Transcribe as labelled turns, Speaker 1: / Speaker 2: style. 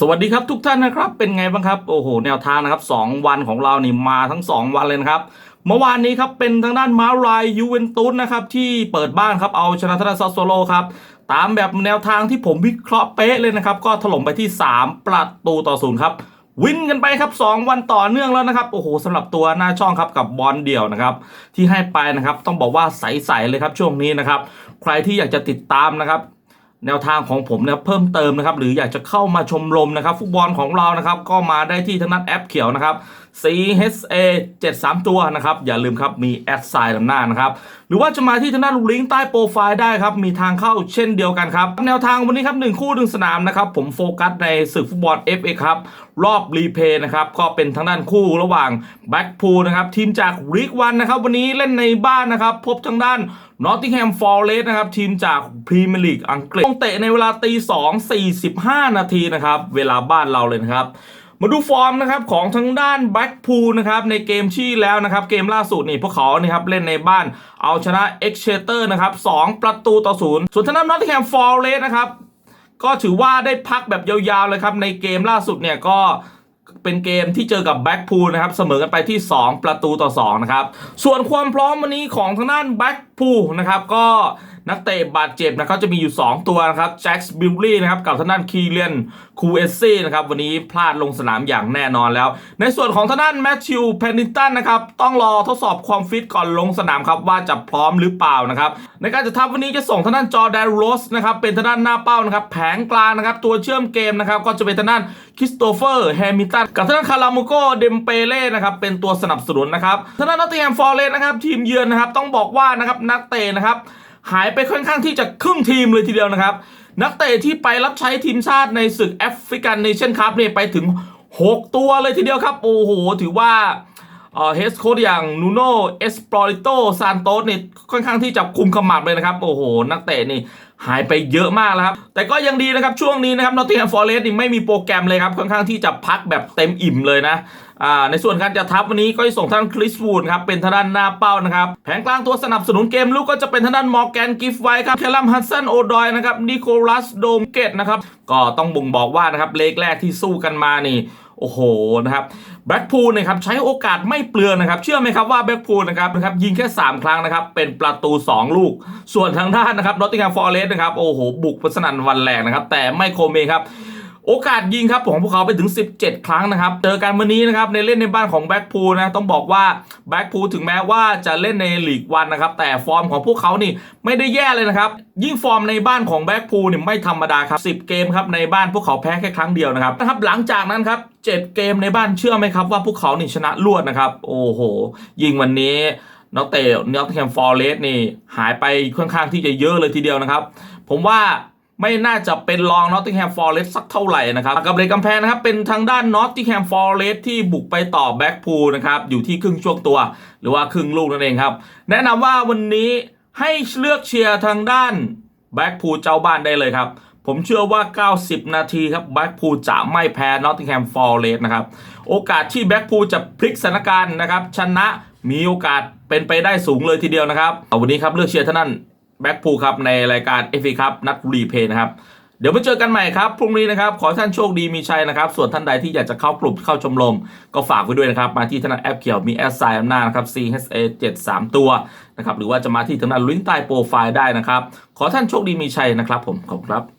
Speaker 1: สวัสดีครับทุกท่านนะครับเป็นไงบ้างครับโอ้โหแนวทางนะครับ 2 วันของเรานี่มาทั้ง 2 วันเลยนะครับเมื่อวานนี้ครับเป็นทางด้านมาลายยูเวนตุสนะครับที่เปิดบ้านครับเอาชนะทางด้านซาโซโลครับตามแบบแนวทางที่ผมวิเคราะห์เป๊ะเลยนะครับ ก็ถล่มไปที่ 3 ประตูต่อศูนย์ครับวินกันไปครับ 2 วันต่อเนื่องแล้วนะครับโอ้โหสำหรับตัวหน้าช่องครับกับบอลเดี่ยวนะครับที่ให้ไปนะครับต้องบอกว่าใสๆเลยครับช่วงนี้นะครับใครที่อยากจะติดตามนะครับ แนวทางของผมนะครับเพิ่มเติมนะครับหรืออยากจะเข้ามาชมรมนะครับฟุตบอลของเรานะครับก็มาได้ที่ทางด้นแอปเขียวนะครับ CHA 73 ตัวนะครับ อย่าลืมครับ มีแอดไซน์นำหน้านะครับ หรือว่าจะมาที่ทางด้านลิงก์ใต้โปรไฟล์ได้ครับ มีทางเข้าเช่นเดียวกันครับ แนวทางวันนี้ครับหนึ่งคู่หนึ่งสนามนะครับ ผมโฟกัสในศึกฟุตบอล FA ครับรอบรีเพย์นะครับ ก็เป็นทางด้านคู่ระหว่างแบ็กพูลนะครับ ทีมจากลีกวันนะครับ วันนี้เล่นในบ้านนะครับ พบทางด้านนอตติงแฮมฟอร์เรสนะครับ ทีมจากพรีเมียร์ลีกอังกฤษต้องเตะในเวลาตีสองสี่สิบห้านาทีนะครับ เวลาบ้านเราเลยนะครับ มาดูฟอร์มนะครับของทางด้านแบ็กพูลนะครับในเกมที่แล้วนะครับเกมล่าสุดนี่พวกเขานี่ครับเล่นในบ้านเอาชนะเอ็กเชเตอร์นะครับสองประตูต่อศูนย์ส่วนทางด้านนอตแฮมฟอร์เรสนะครับก็ถือว่าได้พักแบบยาวๆเลยครับในเกมล่าสุดเนี่ยก็เป็นเกมที่เจอกับแบ็กพูลนะครับเสมอกันไปที่ 2 ประตูต่อ2นะครับส่วนความพร้อมวันนี้ของทางด้านแบ็ก พูลนะครับก็นักเตะบาดเจ็บนะครับจะมีอยู่ 2 ตัวนะครับแจ็คส์บิลลี่นะครับกับทางด้านคีเลียนคูเอซี่นะครับวันนี้พลาดลงสนามอย่างแน่นอนแล้ว ในส่วนของทางด้านแมทธิวเพนนิงตันนะครับต้องรอทดสอบความฟิตก่อนลงสนามครับว่าจะพร้อมหรือเปล่านะครับในการจะทำวันนี้จะส่งทางด้านจอร์แดนโรสนะครับเป็นทางด้านหน้าเป้านะครับแผงกลางนะครับตัวเชื่อมเกมนะครับก็จะเป็นทางด้านคริสโตเฟอร์แฮมิลตันกับทางด้านคาราโมโกเดมเปเล่นะครับเป็นตัวสนับสนุนนะครับทางด้านนอตติงแฮมฟอร์เรสนะครับทีมเยือนนะครับต้องบอกว่านะครับนักเตะนะครับ หายไปค่อนข้างที่จะครึ่งทีมเลยทีเดียวนะครับ นักเตะที่ไปรับใช้ทีมชาติในศึกแอฟริกันเนชั่นคัพเนี่ยไปถึง 6 ตัวเลยทีเดียวครับ โอ้โห ถือว่าเฮสโค้ดอย่างนูโนเอสปอริโตซานโตสนี่ยค่อนข้างที่จะคุมขมับเลยนะครับ โอ้โห นักเตะนี่ หายไปเยอะมากแล้วครับ แต่ก็ยังดีนะครับ ช่วงนี้นะครับนอตติงแฮมฟอร์เรสต์นี่ไม่มีโปรแกรมเลยครับ ค่อนข้างที่จะพักแบบเต็มอิ่มเลยนะในส่วนการจะทัพวันนี้ก็จะส่งท่านคริสวูดครับ เป็นทางด้านหน้าเป้านะครับ แผงกลางตัวสนับสนุนเกมลุกก็จะเป็นทางด้านมอร์แกนกิฟไวครับ เคลัมฮันสันโอดอยนะครับนิโคลัสโดมเกตนะครับ ก็ต้องบ่งบอกว่านะครับเลกแรกที่สู้กันมานี่ โอ้โหนะครับแบ็กพูลนะครับใช้โอกาสไม่เปลืองนะครับ เชื่อไหมครับว่าแบ็กพูลนะครับนะครับยิงแค่ 3 ครั้งนะครับ เป็นประตู 2 ลูก ส่วนทางด้านนะครับนอตติงแฮมฟอร์เรสต์นะครับโอ้โหบุกพัสนันวันแรงนะครับ แต่ไม่โคเมครับ โอกาสยิงครับของพวกเขาไปถึง 17 ครั้งนะครับ เจอกันวันนี้นะครับในเล่นในบ้านของแบ็กพูลนะต้องบอกว่าแบ็กพูลถึงแม้ว่าจะเล่นในลีกวันนะครับ แต่ฟอร์มของพวกเขานี่ไม่ได้แย่เลยนะครับ ยิ่งฟอร์มในบ้านของแบ็กพูลเนี่ยไม่ธรรมดาครับ10 เกมครับในบ้านพวกเขาแพ้แค่ครั้งเดียวนะครับนะครับหลังจากนั้นครับ7เกมในบ้านเชื่อไหมครับว่าพวกเขานี่ชนะรวดนะครับ โอ้โห ยิงวันนี้นักเตะนอตแฮมฟอร์เรสนี่หายไปค่อนข้างที่จะเยอะเลยทีเดียวนะครับ ผมว่า ไม่น่าจะเป็นรองนอตติงแฮมฟอร์เรสสักเท่าไหร่นะครับกับเรกกำแพงนะครับเป็นทางด้านนอตติงแฮมฟอร์เรสที่บุกไปต่อแบ็กพูลนะครับอยู่ที่ครึ่งช่วงตัว หรือว่าครึ่งลูกนั่นเองครับ แนะนำว่าวันนี้ให้เลือกเชียร์ทางด้านแบ็กพูลเจ้าบ้านได้เลยครับผมเชื่อว่า 90 นาทีครับแบ็กพูลจะไม่แพ้นอตติงแฮมฟอร์เรสนะครับโอกาสที่แบ็กพูลจะพลิกสถานการณ์นะครับชนะมีโอกาสเป็นไปได้สูงเลยทีเดียวนะครับเอาวันนี้ครับเลือกเชียร์ท่านั้น แบ็กพูครับในรายการเอฟครับนัดรีเพย์นะครับ เดี๋ยวมาเจอกันใหม่ครับพรุ่งนี้นะครับ ขอท่านโชคดีมีชัยนะครับ ส่วนท่านใดที่อยากจะเข้ากลุ่มเข้าชมรมก็ฝากไว้ด้วยนะครับ มาที่ธนาแอปเขียวมีแอสไซน์อำนาจนะครับ CHA 7 3 ตัวนะครับ หรือว่าจะมาที่ธนาลิงก์ใต้โปรไฟล์ได้นะครับ ขอท่านโชคดีมีชัยนะครับผมขอบคุณครับ